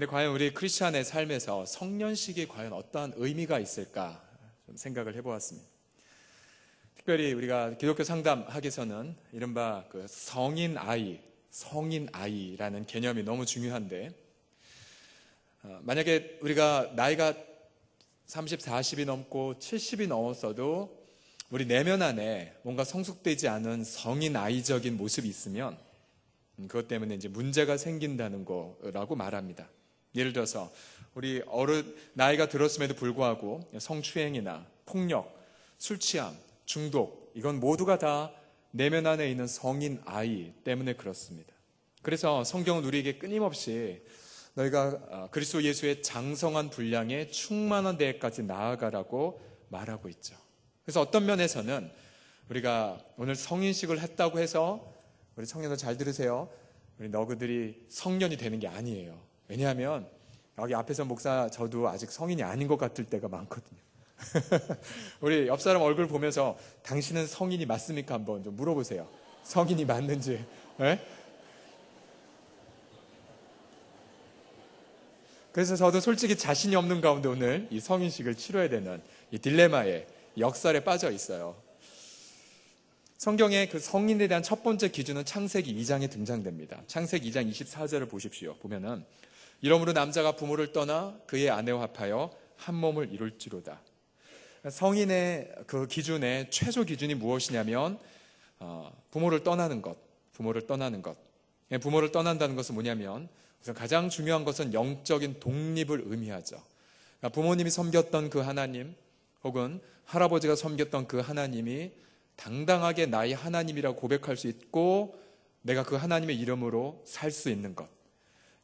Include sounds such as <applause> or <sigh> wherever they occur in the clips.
근데 과연 우리 크리스천의 삶에서 성년식이 과연 어떠한 의미가 있을까 좀 생각을 해보았습니다. 특별히 우리가 기독교 상담학에서는 이른바 그 성인 아이, 성인 아이라는 개념이 너무 중요한데 어, 만약에 우리가 나이가 30, 40이 넘고 70이 넘었어도 우리 내면 안에 뭔가 성숙되지 않은 성인 아이적인 모습이 있으면 음, 그것 때문에 이제 문제가 생긴다는 거라고 말합니다. 예를 들어서 우리 어른 나이가 들었음에도 불구하고 성추행이나 폭력, 술 취함, 중독 이건 모두가 다 내면 안에 있는 성인 아이 때문에 그렇습니다. 그래서 성경은 우리에게 끊임없이 너희가 어, 그리스도 예수의 장성한 분량에 충만한 데까지 나아가라고 말하고 있죠. 그래서 어떤 면에서는 우리가 오늘 성인식을 했다고 해서 우리 청년들 잘 들으세요. 우리 너그들이 성년이 되는 게 아니에요. 왜냐하면 여기 앞에서 목사 저도 아직 성인이 아닌 것 같을 때가 많거든요. <laughs> 우리 옆 사람 얼굴 보면서 당신은 성인이 맞습니까? 한번 좀 물어보세요. 성인이 맞는지. 네? 그래서 저도 솔직히 자신이 없는 가운데 오늘 이 성인식을 치러야 되는 이 딜레마에 역설에 빠져 있어요. 성경의 그 성인에 대한 첫 번째 기준은 창세기 2장에 등장됩니다. 창세기 2장 24절을 보십시오. 보면은 이러므로 남자가 부모를 떠나 그의 아내와 합하여 한 몸을 이룰지로다. 성인의 그 기준의 최소 기준이 무엇이냐면 어, 부모를 떠나는 것, 부모를 떠나는 것. 예, 부모를 떠난다는 것은 뭐냐면 우선 가장 중요한 것은 영적인 독립을 의미하죠. 그러니까 부모님이 섬겼던 그 하나님, 혹은 할아버지가 섬겼던 그 하나님이 당당하게 나의 하나님이라고 고백할 수 있고 내가 그 하나님의 이름으로 살 수 있는 것.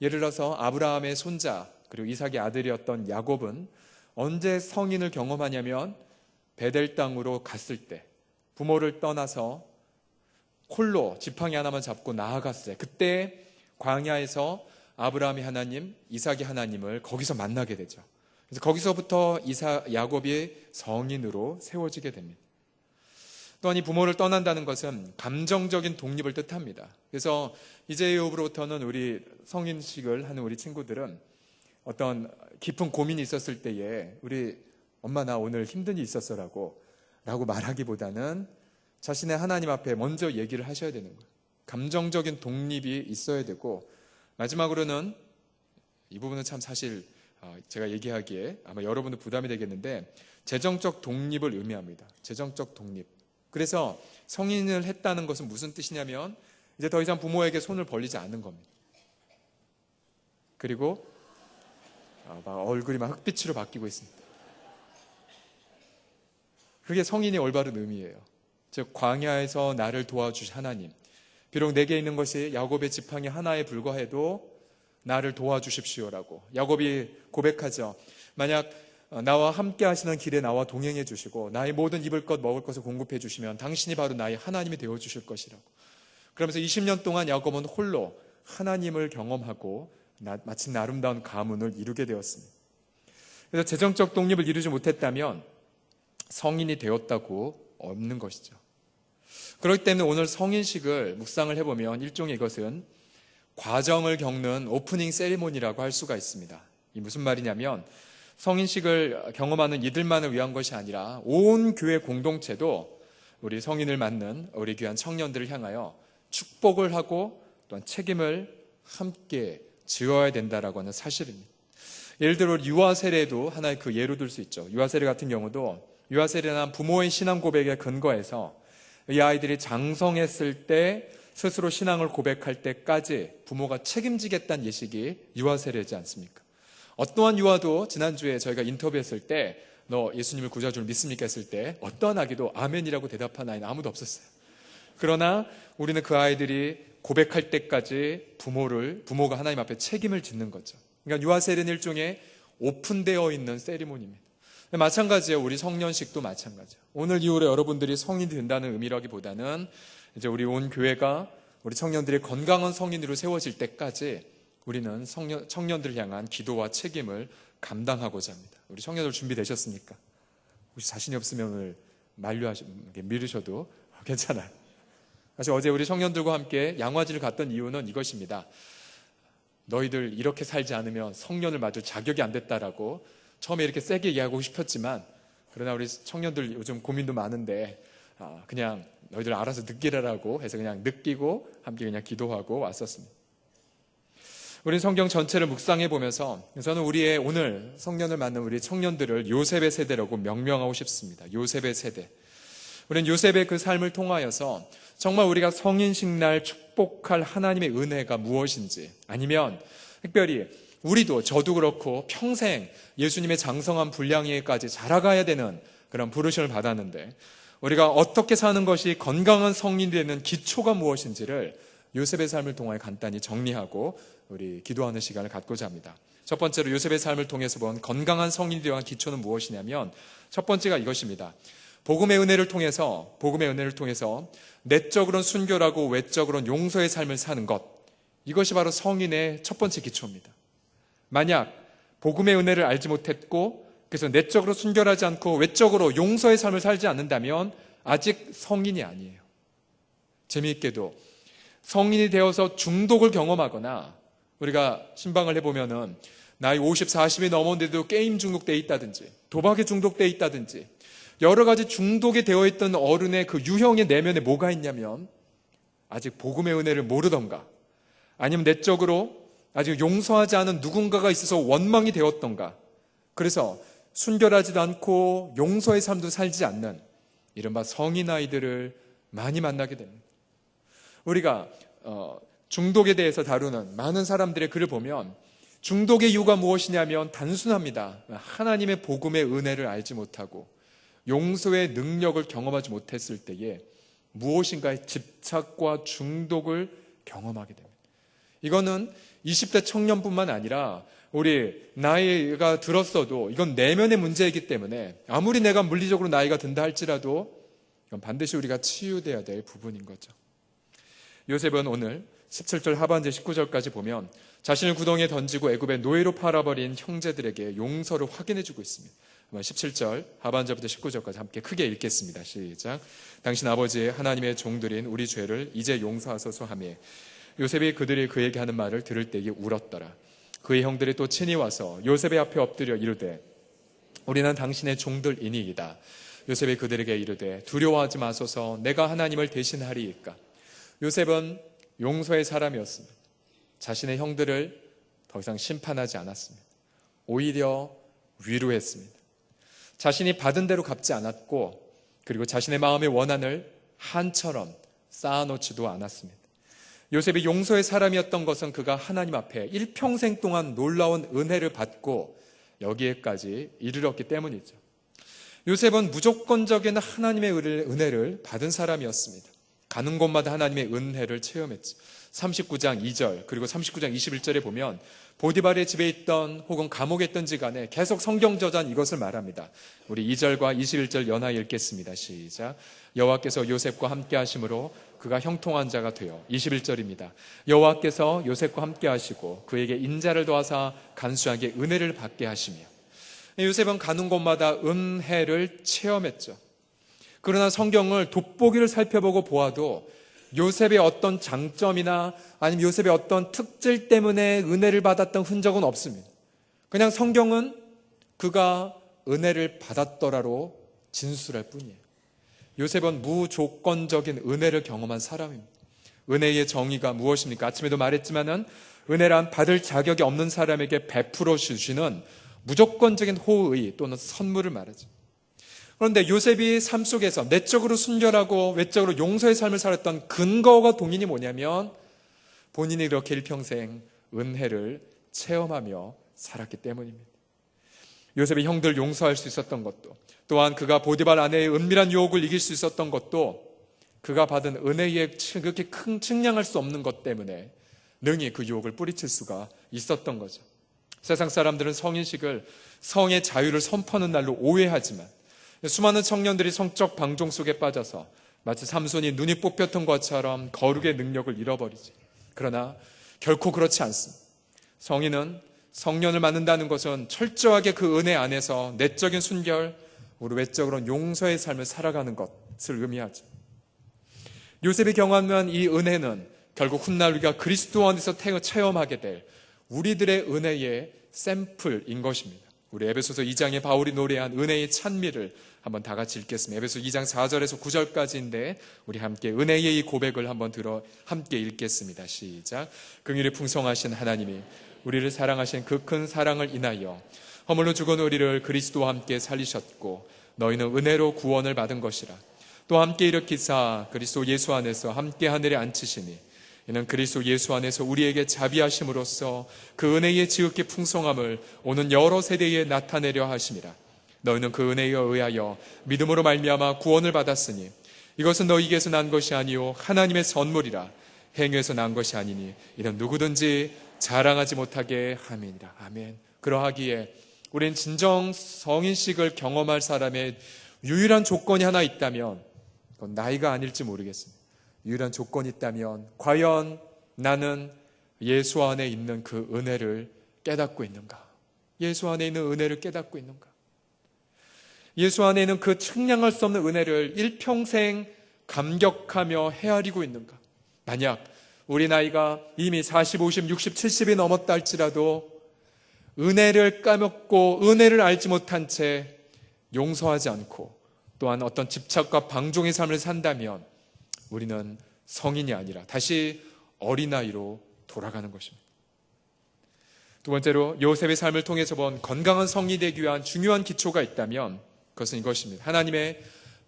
예를 들어서 아브라함의 손자 그리고 이삭의 아들이었던 야곱은 언제 성인을 경험하냐면 베델 땅으로 갔을 때 부모를 떠나서 홀로 지팡이 하나만 잡고 나아갔어요. 그때 광야에서 아브라함이 하나님, 이삭이 하나님을 거기서 만나게 되죠. 그래서 거기서부터 이사 야곱이 성인으로 세워지게 됩니다. 또한 이 부모를 떠난다는 것은 감정적인 독립을 뜻합니다. 그래서 이제 이후로부터는 우리 성인식을 하는 우리 친구들은 어떤 깊은 고민이 있었을 때에 우리 엄마 나 오늘 힘든 일 있었어라고 라고 말하기보다는 자신의 하나님 앞에 먼저 얘기를 하셔야 되는 거예요. 감정적인 독립이 있어야 되고 마지막으로는 이 부분은 참 사실 어, 제가 얘기하기에 아마 여러분도 부담이 되겠는데 재정적 독립을 의미합니다. 재정적 독립. 그래서 성인을 했다는 것은 무슨 뜻이냐면 이제 더 이상 부모에게 손을 벌리지 않는 겁니다. 그리고 어, 막 얼굴이 막 흑빛으로 바뀌고 있습니다. 그게 성인이 올바른 의미예요. 즉 광야에서 나를 도와주신 하나님. 비록 내게 있는 것이 야곱의 지팡이 하나에 불과해도 나를 도와주십시오라고 야곱이 고백하죠. 만약 나와 함께 하시는 길에 나와 동행해 주시고 나의 모든 입을 것 먹을 것을 공급해 주시면 당신이 바로 나의 하나님이 되어 주실 것이라고. 그러면서 20년 동안 야곱은 홀로 하나님을 경험하고 마침 아름다운 가문을 이루게 되었습니다. 그래서 재정적 독립을 이루지 못했다면 성인이 되었다고 없는 것이죠. 그렇기 때문에 오늘 성인식을 묵상을 해보면 일종의 이것은 과정을 겪는 오프닝 세리모니라고 할 수가 있습니다. 이 무슨 말이냐면 성인식을 경험하는 이들만을 위한 것이 아니라 온 교회 공동체도 우리 성인을 맞는 우리 귀한 청년들을 향하여 축복을 하고 또한 책임을 함께 지어야 된다라고 하는 사실입니다. 예를 들어 유아 세례도 하나의 그 예로 들 수 있죠. 유아 세례 같은 경우도 유아 세례는 부모의 신앙 고백에 근거해서 이 아이들이 장성했을 때 스스로 신앙을 고백할 때까지 부모가 책임지겠다는 예식이 유아 세례지 않습니까? 어떠한 유아도 지난주에 저희가 인터뷰했을 때 너 예수님을 구자주를 믿습니까? 했을 때 어떠한 아기도 아멘이라고 대답한 아이는 아무도 없었어요. 그러나 우리는 그 아이들이 고백할 때까지 부모를 부모가 하나님 앞에 책임을 짓는 거죠. 그러니까 유아 세례는 일종의 오픈되어 있는 세리머니입니다. 마찬가지예요. 우리 성년식도 마찬가지예요. 오늘 이후로 여러분들이 성인이 된다는 의미라기보다는 이제 우리 온 교회가 우리 청년들이 건강한 성인으로 세워질 때까지 우리는 성년, 청년들을 향한 기도와 책임을 감당하고자 합니다. 우리 청년들 준비되셨습니까? 혹시 자신이 없으면 만류하시, 미루셔도 <laughs> 괜찮아요. 사실 어제 우리 청년들과 함께 양화지를 갔던 이유는 이것입니다. 너희들 이렇게 살지 않으면 성년을 맞을 자격이 안 됐다라고 처음에 이렇게 세게 이야기하고 싶었지만 그러나 우리 청년들 요즘 고민도 많은데 아, 그냥 너희들 알아서 느끼라라고 해서 그냥 느끼고 함께 그냥 기도하고 왔었습니다. 우리 성경 전체를 묵상해 보면서 저는 우리의 오늘 성년을 맞는 우리 청년들을 요셉의 세대라고 명명하고 싶습니다. 요셉의 세대. 우리는 요셉의 그 삶을 통하여서 정말 우리가 성인식 날 축복할 하나님의 은혜가 무엇인지 아니면 특별히 우리도 저도 그렇고 평생 예수님의 장성한 분량에까지 자라가야 되는 그런 부르심을 받았는데 우리가 어떻게 사는 것이 건강한 성인이 되는 기초가 무엇인지를 요셉의 삶을 통해 간단히 정리하고 우리 기도하는 시간을 갖고자 합니다. 첫 번째로 요셉의 삶을 통해서 본 건강한 성인이 되어간 기초는 무엇이냐면 첫 번째가 이것입니다. 복음의 은혜를 통해서 복음의 은혜를 통해서 내적으로는 순결하고 외적으로는 용서의 삶을 사는 것 이것이 바로 성인의 첫 번째 기초입니다. 만약 복음의 은혜를 알지 못했고 그래서 내적으로 순결하지 않고 외적으로 용서의 삶을 살지 않는다면 아직 성인이 아니에요. 재미있게도 성인이 되어서 중독을 경험하거나 우리가 신방을 해보면은 나이 50, 40이 넘었는데도 게임 중독돼 있다든지 도박에 중독돼 있다든지 여러 가지 중독이 되어 있던 어른의 그 유형의 내면에 뭐가 있냐면 아직 복음의 은혜를 모르던가 아니면 내적으로 아직 용서하지 않은 누군가가 있어서 원망이 되었던가 그래서 순결하지도 않고 용서의 삶도 살지 않는 이른바 성인 아이들을 많이 만나게 됩니다. 우리가 어, 중독에 대해서 다루는 많은 사람들의 글을 보면 중독의 이유가 무엇이냐면 단순합니다. 하나님의 복음의 은혜를 알지 못하고 용서의 능력을 경험하지 못했을 때에 무엇인가의 집착과 중독을 경험하게 됩니다. 이거는 20대 청년뿐만 아니라 우리 나이가 들었어도 이건 내면의 문제이기 때문에 아무리 내가 물리적으로 나이가 든다 할지라도 이건 반드시 우리가 치유돼야 될 부분인 거죠. 요셉은 오늘 17절 하반절 19절까지 보면 자신을 구덩이에 던지고 애굽의 노예로 팔아버린 형제들에게 용서를 확인해 주고 있습니다. 17절 하반절부터 19절까지 함께 크게 읽겠습니다. 시작. 당신 아버지 하나님의 종들인 우리 죄를 이제 용서하소서 하며 요셉이 그들이 그에게 하는 말을 들을 때에 울었더라. 그의 형들이 또 친히 와서 요셉의 앞에 엎드려 이르되 우리는 당신의 종들이니이다. 요셉이 그들에게 이르되 두려워하지 마소서 내가 하나님을 대신하리이까. 요셉은 용서의 사람이었습니다. 자신의 형들을 더 이상 심판하지 않았습니다. 오히려 위로했습니다. 자신이 받은 대로 갚지 않았고 그리고 자신의 마음의 원한을 한처럼 쌓아놓지도 않았습니다. 요셉이 용서의 사람이었던 것은 그가 하나님 앞에 일평생 동안 놀라운 은혜를 받고 여기에까지 이르렀기 때문이죠. 요셉은 무조건적인 하나님의 은혜를 받은 사람이었습니다. 가는 곳마다 하나님의 은혜를 체험했죠. 39장 2절 그리고 39장 21절에 보면 보디발의 집에 있던 혹은 감옥에 있던지 간에 계속 성경 저전 이것을 말합니다. 우리 2절과 21절 연하 읽겠습니다. 시작. 여호와께서 요셉과 함께 하심으로 그가 형통한 자가 되어 21절입니다. 여호와께서 요셉과 함께 하시고 그에게 인자를 도와사 간수하게 은혜를 받게 하시며 요셉은 가는 곳마다 은혜를 체험했죠. 그러나 성경을 돋보기를 살펴보고 보아도 요셉의 어떤 장점이나 아니면 요셉의 어떤 특질 때문에 은혜를 받았던 흔적은 없습니다. 그냥 성경은 그가 은혜를 받았더라로 진술할 뿐이에요. 요셉은 무조건적인 은혜를 경험한 사람입니다. 은혜의 정의가 무엇입니까? 아침에도 말했지만은 은혜란 받을 자격이 없는 사람에게 베풀어 주시는 무조건적인 호의 또는 선물을 말하죠. 그런데 요셉이 삶 속에서 내적으로 순결하고 외적으로 용서의 삶을 살았던 근거가 동인이 뭐냐면 본인이 이렇게 일평생 은혜를 체험하며 살았기 때문입니다. 요셉이 형들 용서할 수 있었던 것도 또한 그가 보디발 아내의 은밀한 유혹을 이길 수 있었던 것도 그가 받은 은혜에 그렇게 큰 측량할 수 없는 것 때문에 능히 그 유혹을 뿌리칠 수가 있었던 거죠. 세상 사람들은 성인식을 성의 자유를 선포하는 날로 오해하지만 수많은 청년들이 성적 방종 속에 빠져서 마치 삼손이 눈이 뽑혔던 것처럼 거룩의 능력을 잃어버리지. 그러나 결코 그렇지 않습니다. 성인은 성년을 맞는다는 것은 철저하게 그 은혜 안에서 내적인 순결, 우리 외적으로는 용서의 삶을 살아가는 것을 의미하죠. 요셉이 경험한 이 은혜는 결국 훗날 우리가 그리스도 안에서 체험하게 될 우리들의 은혜의 샘플인 것입니다. 우리 에베소서 2장에 바울이 노래한 은혜의 찬미를 한번 다 같이 읽겠습니다. 에베소 2장 4절에서 9절까지인데 우리 함께 은혜의 이 고백을 한번 들어 함께 읽겠습니다. 시작. 긍휼이 풍성하신 하나님이 우리를 사랑하신 그 큰 사랑을 인하여 허물로 죽은 우리를 그리스도와 함께 살리셨고 너희는 은혜로 구원을 받은 것이라. 또 함께 일으키사 그리스도 예수 안에서 함께 하늘에 앉히시니 이는 그리스도 예수 안에서 우리에게 자비하심으로써 그 은혜의 지극히 풍성함을 오는 여러 세대에 나타내려 하심이라. 너희는 그 은혜에 의하여 믿음으로 말미암아 구원을 받았으니 이것은 너희에게서 난 것이 아니요 하나님의 선물이라 행위에서 난 것이 아니니 이는 누구든지 자랑하지 못하게 함이니라. 아멘. 그러하기에 우린 진정 성인식을 경험할 사람의 유일한 조건이 하나 있다면 그건 나이가 아닐지 모르겠습니다. 유일한 조건이 있다면 과연 나는 예수 안에 있는 그 은혜를 깨닫고 있는가? 예수 안에 있는 은혜를 깨닫고 있는가? 예수 안에 있는 그 측량할 수 없는 은혜를 일평생 감격하며 헤아리고 있는가? 만약 우리 나이가 이미 40, 50, 60, 70이 넘었다 할지라도 은혜를 까먹고 은혜를 알지 못한 채 용서하지 않고 또한 어떤 집착과 방종의 삶을 산다면 우리는 성인이 아니라 다시 어린아이로 돌아가는 것입니다. 두 번째로 요셉의 삶을 통해서 본 건강한 성이 되기 위한 중요한 기초가 있다면 그것은 이것입니다. 하나님의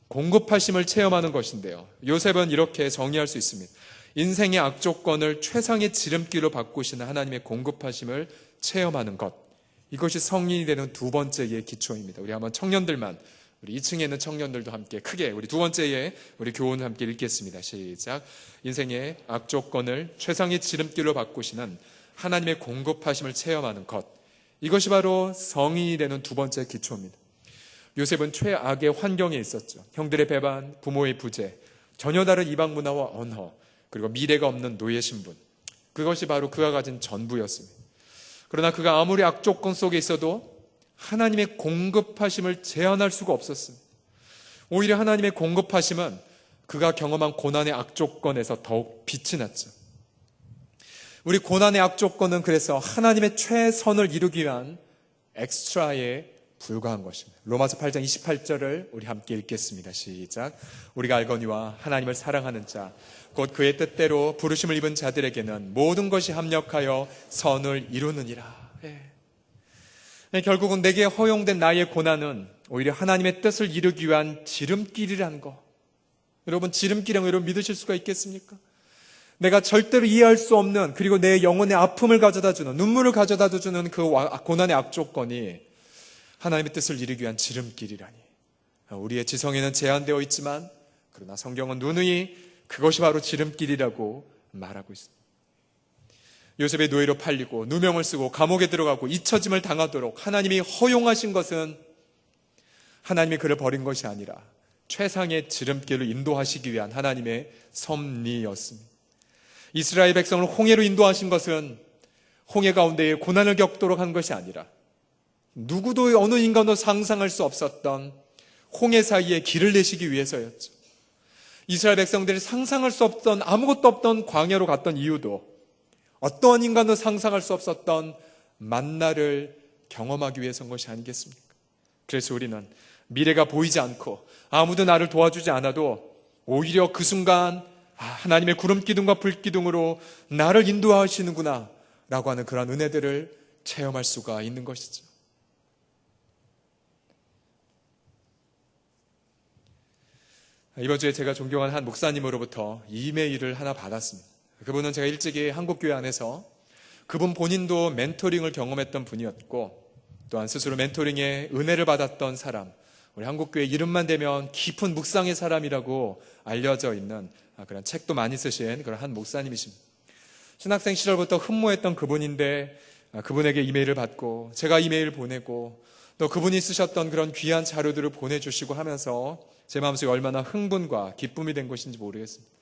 공급하심을 체험하는 것인데요. 요셉은 이렇게 정의할 수 있습니다. 인생의 악조건을 최상의 지름길로 바꾸시는 하나님의 공급하심을 체험하는 것. 이것이 성인이 되는 두 번째의 기초입니다. 우리 한번 청년들만 우리 2층에 있는 청년들도 함께 크게 우리 두 번째에 우리 교훈을 함께 읽겠습니다. 시작. 인생의 악조건을 최상의 지름길로 바꾸시는 하나님의 공급하심을 체험하는 것. 이것이 바로 성인이 되는 두 번째 기초입니다. 요셉은 최악의 환경에 있었죠. 형들의 배반, 부모의 부재, 전혀 다른 이방 문화와 언어, 그리고 미래가 없는 노예 신분. 그것이 바로 그가 가진 전부였습니다. 그러나 그가 아무리 악조건 속에 있어도 하나님의 공급하심을 제한할 수가 없었습니다. 오히려 하나님의 공급하심은 그가 경험한 고난의 악조건에서 더욱 빛이 났죠. 우리 고난의 악조건은 그래서 하나님의 최선을 이루기 위한 엑스트라에 불과한 것입니다. 로마서 8장 28절을 우리 함께 읽겠습니다. 시작. 우리가 알거니와 하나님을 사랑하는 자, 곧 그의 뜻대로 부르심을 입은 자들에게는 모든 것이 합력하여 선을 이루느니라. 예. 네, 결국은 내게 허용된 나의 고난은 오히려 하나님의 뜻을 이루기 위한 지름길이라는 거. 여러분, 지름길은 여러분 믿으실 수가 있겠습니까? 내가 절대로 이해할 수 없는 그리고 내 영혼의 아픔을 가져다 주는 눈물을 가져다 주는 그 고난의 악조건이 하나님의 뜻을 이루기 위한 지름길이라니. 우리의 지성에는 제한되어 있지만 그러나 성경은 누누이 그것이 바로 지름길이라고 말하고 있습니다. 요셉의 노예로 팔리고 누명을 쓰고 감옥에 들어가고 잊혀짐을 당하도록 하나님이 허용하신 것은 하나님이 그를 버린 것이 아니라 최상의 지름길을 인도하시기 위한 하나님의 섭리였습니다. 이스라엘 백성을 홍해로 인도하신 것은 홍해 가운데에 고난을 겪도록 한 것이 아니라 누구도 어느 인간도 상상할 수 없었던 홍해 사이에 길을 내시기 위해서였죠. 이스라엘 백성들이 상상할 수 없던 아무것도 없던 광야로 갔던 이유도 어떠한 인간도 상상할 수 없었던 만나를 경험하기 위해서인 것이 아니겠습니까? 그래서 우리는 미래가 보이지 않고 아무도 나를 도와주지 않아도 오히려 그 순간 아, 하나님의 구름 기둥과 불 기둥으로 나를 인도하시는구나 라고 하는 그런 은혜들을 체험할 수가 있는 것이죠. 이번 주에 제가 존경하는 한 목사님으로부터 이메일을 하나 받았습니다. 그분은 제가 일찍이 한국교회 안에서 그분 본인도 멘토링을 경험했던 분이었고 또한 스스로 멘토링에 은혜를 받았던 사람, 우리 한국교회 이름만 되면 깊은 묵상의 사람이라고 알려져 있는 그런 책도 많이 쓰신 그런 한 목사님이십니다. 신학생 시절부터 흠모했던 그분인데 그분에게 이메일을 받고 제가 이메일 보내고 또 그분이 쓰셨던 그런 귀한 자료들을 보내주시고 하면서 제 마음속에 얼마나 흥분과 기쁨이 된 것인지 모르겠습니다.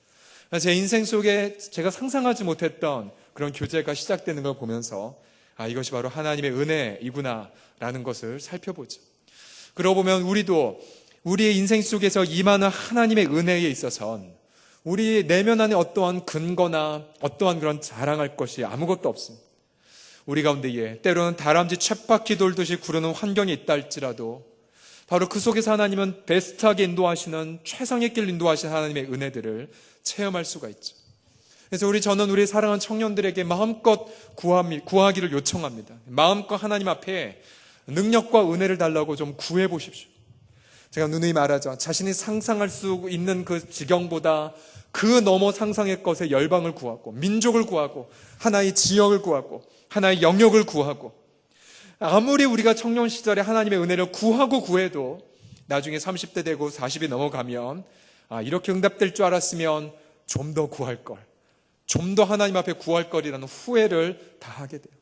제 인생 속에 제가 상상하지 못했던 그런 교제가 시작되는 걸 보면서 아, 이것이 바로 하나님의 은혜이구나라는 것을 살펴보죠. 그러고 보면 우리도 우리의 인생 속에서 임하는 하나님의 은혜에 있어선 우리 내면 안에 어떠한 근거나 어떠한 그런 자랑할 것이 아무것도 없습니다. 우리 가운데에 때로는 다람쥐 쳇바퀴 돌듯이 구르는 환경이 있다 할지라도 바로 그 속에서 하나님은 베스트하게 인도하시는 최상의 길 인도하시는 하나님의 은혜들을 체험할 수가 있죠. 그래서 우리 저는 우리 사랑하는 청년들에게 마음껏 구하기를 요청합니다. 마음껏 하나님 앞에 능력과 은혜를 달라고 좀 구해 보십시오. 제가 누누이 말하죠. 자신이 상상할 수 있는 그 지경보다 그 너머 상상의 것에 열방을 구하고 민족을 구하고 하나의 지역을 구하고 하나의 영역을 구하고 아무리 우리가 청년 시절에 하나님의 은혜를 구하고 구해도 나중에 30대 되고 40이 넘어가면 아, 이렇게 응답될 줄 알았으면 좀 더 구할 걸. 좀 더 하나님 앞에 구할 거리라는 후회를 다 하게 돼요.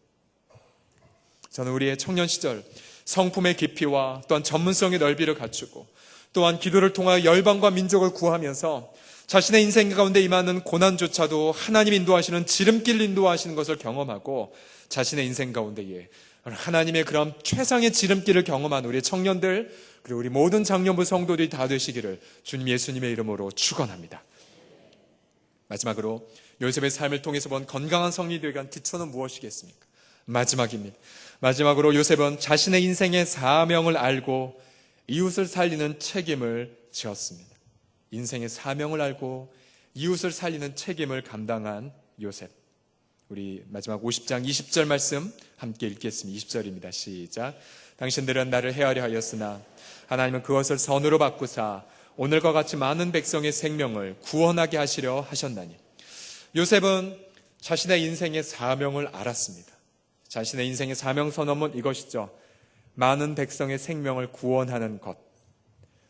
저는 우리의 청년 시절 성품의 깊이와 또한 전문성의 넓이를 갖추고 또한 기도를 통하여 열방과 민족을 구하면서 자신의 인생 가운데 임하는 고난조차도 하나님 인도하시는 지름길 인도하시는 것을 경험하고 자신의 인생 가운데에 하나님의 그런 최상의 지름길을 경험한 우리 청년들 그리고 우리 모든 장년부 성도들이 다 되시기를 주님 예수님의 이름으로 축원합니다. 마지막으로 요셉의 삶을 통해서 본 건강한 성리들에 대한 기초는 무엇이겠습니까? 마지막입니다. 마지막으로 요셉은 자신의 인생의 사명을 알고 이웃을 살리는 책임을 지었습니다. 인생의 사명을 알고 이웃을 살리는 책임을 감당한 요셉. 우리 마지막 50장 20절 말씀 함께 읽겠습니다. 20절입니다. 시작. 당신들은 나를 헤아려 하였으나 하나님은 그것을 선으로 바꾸사 오늘과 같이 많은 백성의 생명을 구원하게 하시려 하셨나니. 요셉은 자신의 인생의 사명을 알았습니다. 자신의 인생의 사명 선언은 이것이죠. 많은 백성의 생명을 구원하는 것.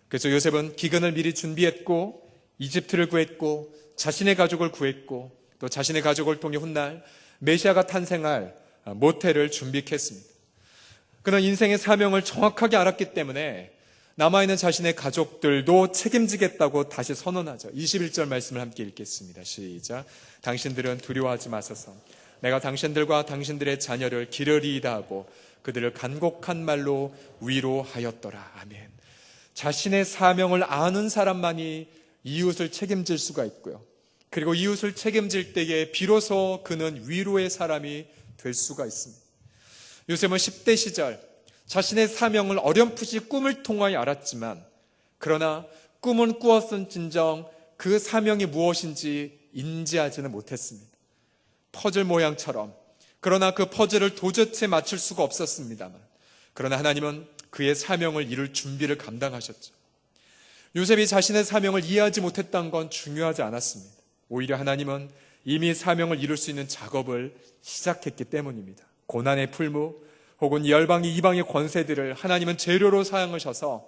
그래서 요셉은 기근을 미리 준비했고 이집트를 구했고 자신의 가족을 구했고 또 자신의 가족을 통해 훗날 메시아가 탄생할 모태를 준비했습니다. 그는 인생의 사명을 정확하게 알았기 때문에 남아있는 자신의 가족들도 책임지겠다고 다시 선언하죠. 21절 말씀을 함께 읽겠습니다. 시작. 당신들은 두려워하지 마소서. 내가 당신들과 당신들의 자녀를 기르리이다 하고 그들을 간곡한 말로 위로하였더라. 아멘. 자신의 사명을 아는 사람만이 이웃을 책임질 수가 있고요. 그리고 이웃을 책임질 때에 비로소 그는 위로의 사람이 될 수가 있습니다. 요셉은 10대 시절 자신의 사명을 어렴풋이 꿈을 통하여 알았지만 그러나 꿈은 꾸었은 진정 그 사명이 무엇인지 인지하지는 못했습니다. 퍼즐 모양처럼 그러나 그 퍼즐을 도저히 맞출 수가 없었습니다만 그러나 하나님은 그의 사명을 이룰 준비를 감당하셨죠. 요셉이 자신의 사명을 이해하지 못했던 건 중요하지 않았습니다. 오히려 하나님은 이미 사명을 이룰 수 있는 작업을 시작했기 때문입니다. 고난의 풀무 혹은 열방이 이방의 권세들을 하나님은 재료로 사용하셔서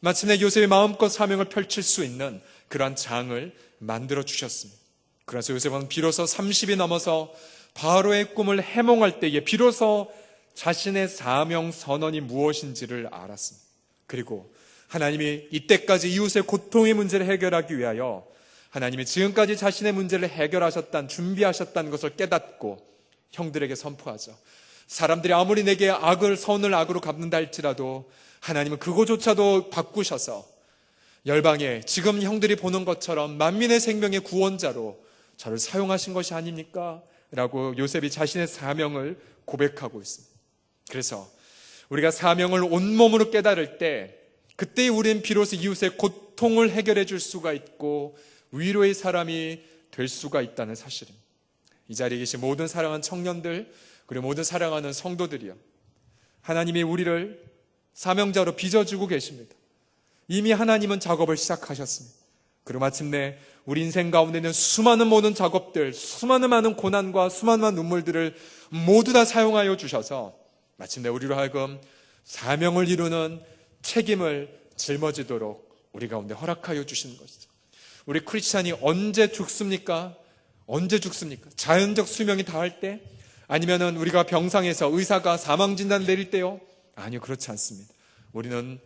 마침내 요셉의 마음껏 사명을 펼칠 수 있는 그러한 장을 만들어 주셨습니다. 그래서 요셉은 비로소 30이 넘어서 바로의 꿈을 해몽할 때에 비로소 자신의 사명 선언이 무엇인지를 알았습니다. 그리고 하나님이 이때까지 이웃의 고통의 문제를 해결하기 위하여 하나님이 지금까지 자신의 문제를 해결하셨다는 준비하셨다는 것을 깨닫고 형들에게 선포하죠. 사람들이 아무리 내게 악을 선을 악으로 갚는다 할지라도 하나님은 그거조차도 바꾸셔서 열방에 지금 형들이 보는 것처럼 만민의 생명의 구원자로 저를 사용하신 것이 아닙니까? 라고 요셉이 자신의 사명을 고백하고 있습니다. 그래서 우리가 사명을 온몸으로 깨달을 때 그때 우리는 비로소 이웃의 고통을 해결해 줄 수가 있고 위로의 사람이 될 수가 있다는 사실입니다. 이 자리에 계신 모든 사랑하는 청년들 그리고 모든 사랑하는 성도들이요. 하나님이 우리를 사명자로 빚어주고 계십니다. 이미 하나님은 작업을 시작하셨습니다. 그리고 마침내 우리 인생 가운데 있는 수많은 모든 작업들, 수많은 많은 고난과 수많은 눈물들을 모두 다 사용하여 주셔서 마침내 우리로 하여금 사명을 이루는 책임을 짊어지도록 우리 가운데 허락하여 주시는 것이죠. 우리 크리스찬이 언제 죽습니까? 언제 죽습니까? 자연적 수명이 다할 때? 아니면은 우리가 병상에서 의사가 사망 진단 내릴 때요? 아니요, 그렇지 않습니다. 우리는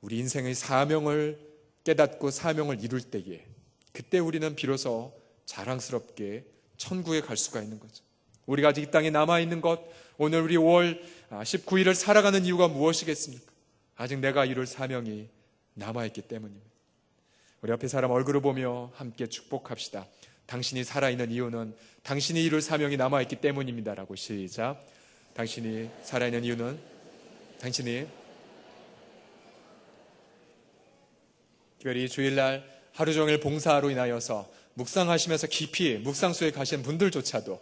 우리 인생의 사명을 깨닫고 사명을 이룰 때에 그때 우리는 비로소 자랑스럽게 천국에 갈 수가 있는 거죠. 우리가 아직 이 땅에 남아 있는 것, 오늘 우리 5월 19일을 아, 살아가는 이유가 무엇이겠습니까? 아직 내가 이룰 사명이 남아 있기 때문입니다. 우리 앞에 사람 얼굴을 보며 함께 축복합시다. 당신이 살아있는 이유는 당신이 이룰 사명이 남아있기 때문입니다라고 시작. 당신이 살아있는 이유는 당신이 특별히 주일날 하루 종일 봉사로 인하여서 묵상하시면서 깊이 묵상소에 가신 분들조차도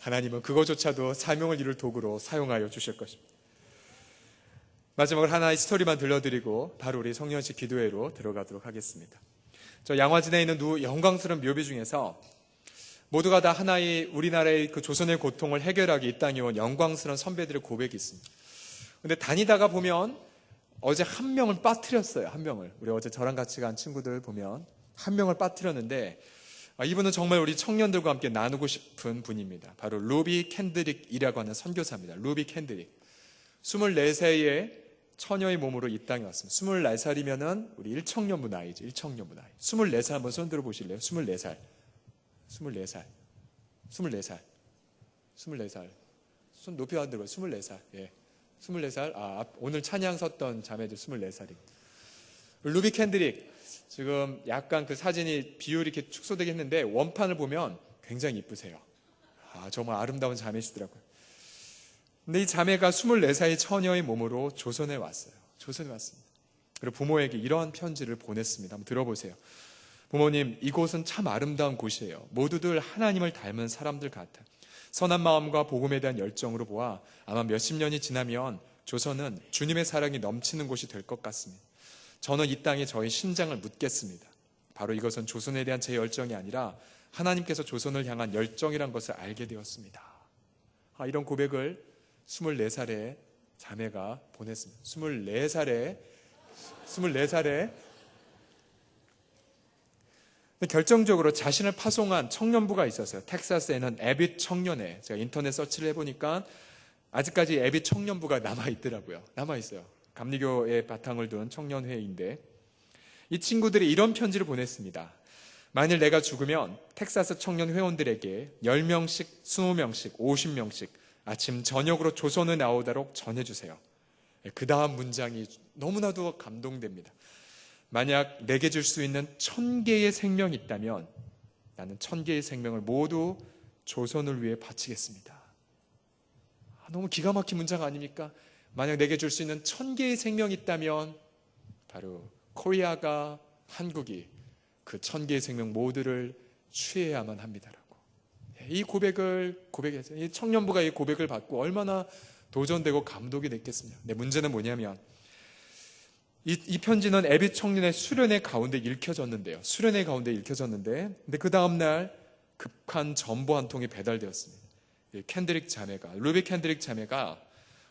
하나님은 그거조차도 사명을 이룰 도구로 사용하여 주실 것입니다. 마지막으로 하나의 스토리만 들려드리고 바로 우리 성년식 기도회로 들어가도록 하겠습니다. 저 양화진에 있는 누 영광스러운 묘비 중에서 모두가 다 하나의 우리나라의 그 조선의 고통을 해결하기 이 땅에 온 영광스러운 선배들의 고백이 있습니다. 근데 다니다가 보면 어제 한 명을 빠뜨렸어요. 한 명을. 우리 어제 저랑 같이 간 친구들 보면 한 명을 빠뜨렸는데 아, 이분은 정말 우리 청년들과 함께 나누고 싶은 분입니다. 바로 루비 캔드릭이라고 하는 선교사입니다. 루비 캔드릭. 24세의 처녀의 몸으로 이 땅에 왔습니다. 24살이면은 우리 1청년부 나이죠. 1청년부 나이. 24살 한번 손 들어 보실래요? 24살. 24살. 24살. 24살. 손 높이 안 들어요. 24살. 예. 24살. 아, 앞- 오늘 찬양 섰던 자매들 24살이. 루비 캔드릭. 지금 약간 그 사진이 비율이 이렇게 축소되게 했는데 원판을 보면 굉장히 이쁘세요. 아, 정말 아름다운 자매시더라고요. 근데 이 자매가 24살의 처녀의 몸으로 조선에 왔어요. 조선에 왔습니다. 그리고 부모에게 이러한 편지를 보냈습니다. 한번 들어보세요. 부모님, 이곳은 참 아름다운 곳이에요. 모두들 하나님을 닮은 사람들 같아. 선한 마음과 복음에 대한 열정으로 보아 아마 몇십 년이 지나면 조선은 주님의 사랑이 넘치는 곳이 될 것 같습니다. 저는 이 땅에 저희 심장을 묻겠습니다. 바로 이것은 조선에 대한 제 열정이 아니라 하나님께서 조선을 향한 열정이란 것을 알게 되었습니다. 아, 이런 고백을 24살의 자매가 보냈습니다. 24살에 24살에 결정적으로 자신을 파송한 청년부가 있었어요. 텍사스에는 에빗 청년회. 제가 인터넷 서치를 해보니까 아직까지 에빗 청년부가 남아있더라고요. 남아있어요. 감리교의 바탕을 둔 청년회인데 이 친구들이 이런 편지를 보냈습니다. 만일 내가 죽으면 텍사스 청년 회원들에게 10명씩, 20명씩, 50명씩 아침 저녁으로 조선에 나오도록 전해주세요. 그 다음 문장이 너무나도 감동됩니다. 만약 내게 줄 수 있는 천 개의 생명이 있다면 나는 천 개의 생명을 모두 조선을 위해 바치겠습니다. 아, 너무 기가 막힌 문장 아닙니까? 만약 내게 줄 수 있는 천 개의 생명이 있다면 바로 코리아가 한국이 그 천 개의 생명 모두를 취해야만 합니다라고. 이 고백을 고백해서 이 청년부가 이 고백을 받고 얼마나 도전되고 감동이 됐겠습니까? 근데 문제는 뭐냐면 이, 이 편지는 에비 청년의 수련회 가운데 읽혀졌는데요. 수련회 가운데 읽혀졌는데, 근데 그 다음날 급한 전보 한 통이 배달되었습니다. 이 캔드릭 자매가, 루비 캔드릭 자매가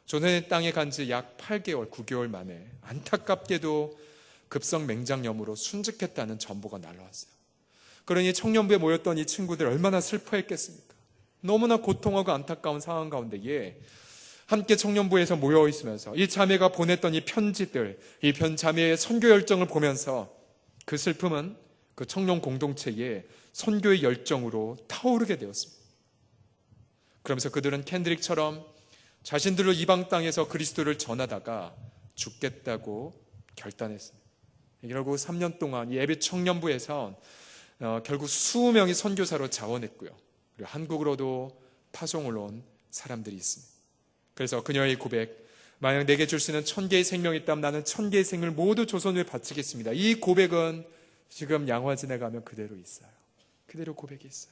조선의 땅에 간 지 약 8개월, 9개월 만에 안타깝게도 급성 맹장염으로 순직했다는 전보가 날라왔어요. 그러니 청년부에 모였던 이 친구들 얼마나 슬퍼했겠습니까? 너무나 고통하고 안타까운 상황 가운데에 함께 청년부에서 모여 있으면서 이 자매가 보냈던 이 편지들, 이 편 자매의 선교 열정을 보면서 그 슬픔은 그 청년 공동체의 선교의 열정으로 타오르게 되었습니다. 그러면서 그들은 캔드릭처럼 자신들로 이방 땅에서 그리스도를 전하다가 죽겠다고 결단했습니다. 결국 3년 동안 이 예배 청년부에서 어, 결국 수명이 선교사로 자원했고요. 그리고 한국으로도 파송을 온 사람들이 있습니다. 그래서 그녀의 고백, 만약 내게 줄 수 있는 천 개의 생명이 있다면 나는 천 개의 생을 모두 조선에 바치겠습니다. 이 고백은 지금 양화진에 가면 그대로 있어요. 그대로 고백이 있어요.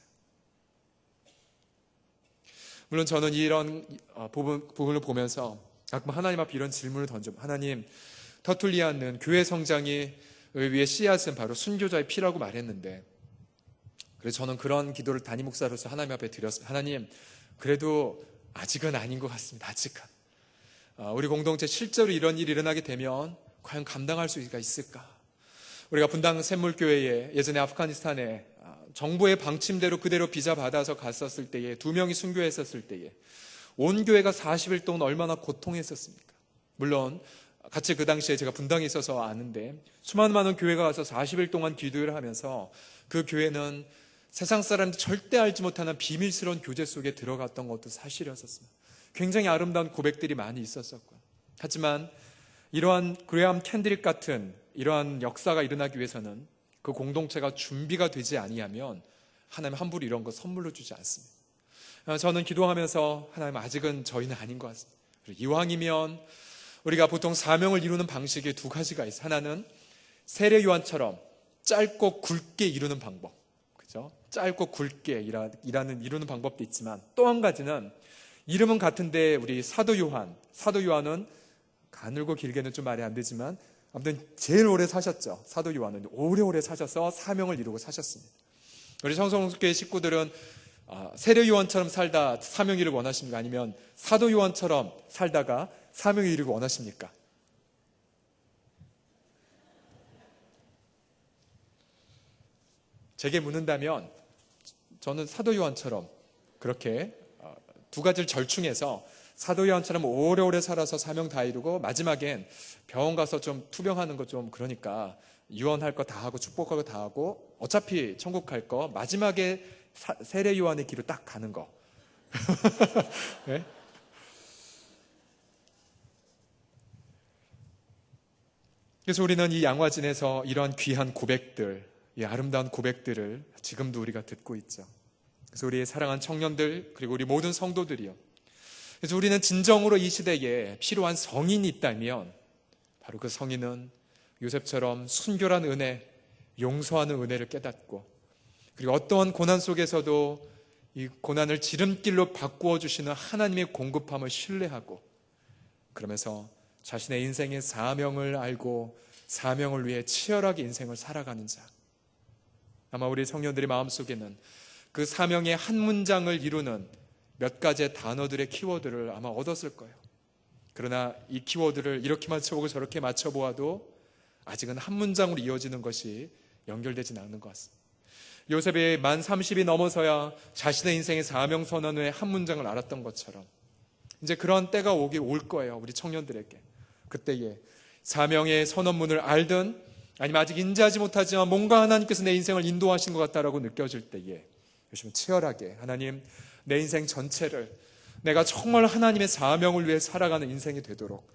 물론 저는 이런 어, 부분, 부분을 보면서 가끔 하나님 앞에 이런 질문을 던져 하나님 터툴리아는 교회 성장이 위해 씨앗은 바로 순교자의 피라고 말했는데 그래서 저는 그런 기도를 단임 목사로서 하나님 앞에 드렸어요. 하나님 그래도 아직은 아닌 것 같습니다. 아직은. 어, 우리 공동체 실제로 이런 일이 일어나게 되면 과연 감당할 수가 있을까? 우리가 분당 샘물교회에 예전에 아프가니스탄에 어, 정부의 방침대로 그대로 비자 받아서 갔었을 때에 두 명이 순교했었을 때에 온 교회가 40일 동안 얼마나 고통했었습니까? 물론 같이 그 당시에 제가 분당에 있어서 아는데 수많은 많은 교회가 가서 40일 동안 기도를 하면서 그 교회는 세상 사람들 절대 알지 못하는 비밀스러운 교제 속에 들어갔던 것도 사실이었었습니다. 굉장히 아름다운 고백들이 많이 있었었고. 하지만 이러한 그레암 캔드릭 같은 이러한 역사가 일어나기 위해서는 그 공동체가 준비가 되지 아니하면 하나님 함부로 이런 거 선물로 주지 않습니다. 어, 저는 기도하면서 하나님 아직은 저희는 아닌 것 같습니다. 이왕이면 우리가 보통 사명을 이루는 방식이 두 가지가 있어요. 하나는 세례 요한처럼 짧고 굵게 이루는 방법. 짧고 굵게 일하, 일하는, 이루는 방법도 있지만 또 한 가지는 이름은 같은데 우리 사도 요한, 사도 요한은 가늘고 길게는 좀 말이 안 되지만 아무튼 제일 오래 사셨죠. 사도 요한은 오래오래 사셔서 사명을 이루고 사셨습니다. 우리 성성교회 식구들은 아, 세례 요한처럼 살다 사명 이루고 원하십니까? 아니면 사도 요한처럼 살다가 사명 이루고 원하십니까? 제게 묻는다면 저는 사도 요한처럼 그렇게 어, 두 가지를 절충해서 사도 요한처럼 오래오래 살아서 사명 다 이루고 마지막엔 병원 가서 좀 투병하는 거좀 그러니까 유언할 거 다 하고 축복할 거다 하고 어차피 천국 갈 거 마지막에 사, 세례 요한의 길로 딱 가는 거. <laughs> 네? 그래서 우리는 이 양화진에서 이러한 귀한 고백들, 이 아름다운 고백들을 지금도 우리가 듣고 있죠. 그래서 우리의 사랑한 청년들, 그리고 우리 모든 성도들이요. 그래서 우리는 진정으로 이 시대에 필요한 성인이 있다면, 바로 그 성인은 요셉처럼 순결한 은혜, 용서하는 은혜를 깨닫고, 그리고 어떠한 고난 속에서도 이 고난을 지름길로 바꾸어 주시는 하나님의 공급함을 신뢰하고, 그러면서 자신의 인생의 사명을 알고 사명을 위해 치열하게 인생을 살아가는 자. 아마 우리 성년들의 마음속에는 그 사명의 한 문장을 이루는 몇 가지의 단어들의 키워드를 아마 얻었을 거예요. 그러나 이 키워드를 이렇게 맞춰보고 저렇게 맞춰보아도 아직은 한 문장으로 이어지는 것이 연결되지는 않는 것 같습니다. 요셉이 만 30이 넘어서야 자신의 인생의 사명 선언의 한 문장을 알았던 것처럼 이제 그런 때가 오기 올 거예요. 우리 청년들에게. 그때에 사명의 선언문을 알든 아니면 아직 인지하지 못하지만 뭔가 하나님께서 내 인생을 인도하신 것 같다라고 느껴질 때에 요즘 치열하게 하나님 내 인생 전체를 내가 정말 하나님의 사명을 위해 살아가는 인생이 되도록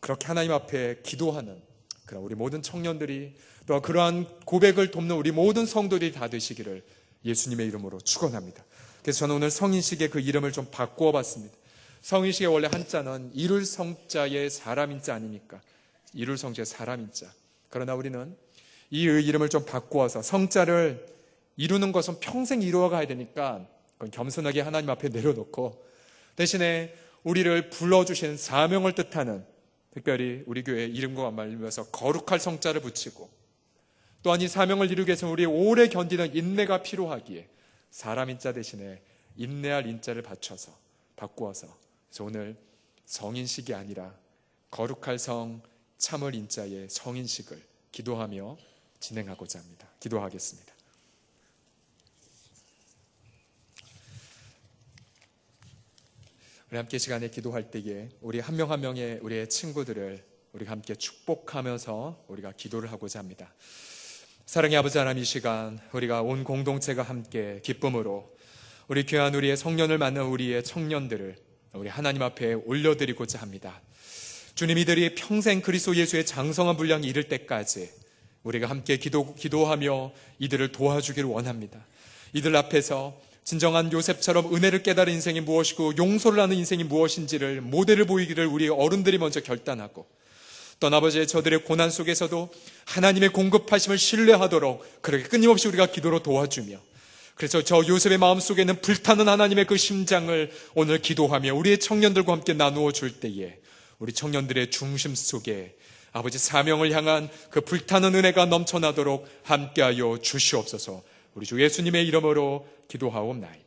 그렇게 하나님 앞에 기도하는 그런 우리 모든 청년들이 또 그러한 고백을 돕는 우리 모든 성도들이 다 되시기를 예수님의 이름으로 축원합니다. 그래서 저는 오늘 성인식의 그 이름을 좀 바꾸어 봤습니다. 성인식의 원래 한자는 이룰 성자의 사람인 자 아닙니까? 이룰 성자의 사람인 자. 그러나 우리는 이 이름을 좀 바꾸어서 성자를 이루는 것은 평생 이루어 가야 되니까 그건 겸손하게 하나님 앞에 내려놓고 대신에 우리를 불러주신 사명을 뜻하는 특별히 우리 교회 이름과 말리면서 거룩할 성자를 붙이고 또한 이 사명을 이루기 위해서 우리 오래 견디는 인내가 필요하기에 사람 인자 대신에 인내할 인자를 받쳐서 바꾸어서 그래서 오늘 성인식이 아니라 거룩할 성 참을 인자의 성인식을 기도하며 진행하고자 합니다. 기도하겠습니다. 우리 함께 시간에 기도할 때에 우리 한 명 한 명의 우리의 친구들을 우리가 함께 축복하면서 우리가 기도를 하고자 합니다. 사랑의 아버지 하나님 이 시간 우리가 온 공동체가 함께 기쁨으로 우리 귀한 우리의 성년을 만난 우리의 청년들을 우리 하나님 앞에 올려드리고자 합니다. 주님 이들이 평생 그리스도 예수의 장성한 분량이 이를 때까지 우리가 함께 기도, 기도하며 이들을 도와주기를 원합니다. 이들 앞에서 진정한 요셉처럼 은혜를 깨달은 인생이 무엇이고 용서를 하는 인생이 무엇인지를 모델을 보이기를 우리 어른들이 먼저 결단하고 떠나버지의 저들의 고난 속에서도 하나님의 공급하심을 신뢰하도록 그렇게 끊임없이 우리가 기도로 도와주며 그래서 저 요셉의 마음속에 는 불타는 하나님의 그 심장을 오늘 기도하며 우리의 청년들과 함께 나누어 줄 때에 우리 청년들의 중심 속에 아버지 사명을 향한 그 불타는 은혜가 넘쳐나도록 함께하여 주시옵소서 우리 주 예수님의 이름으로 기도하옵나이다.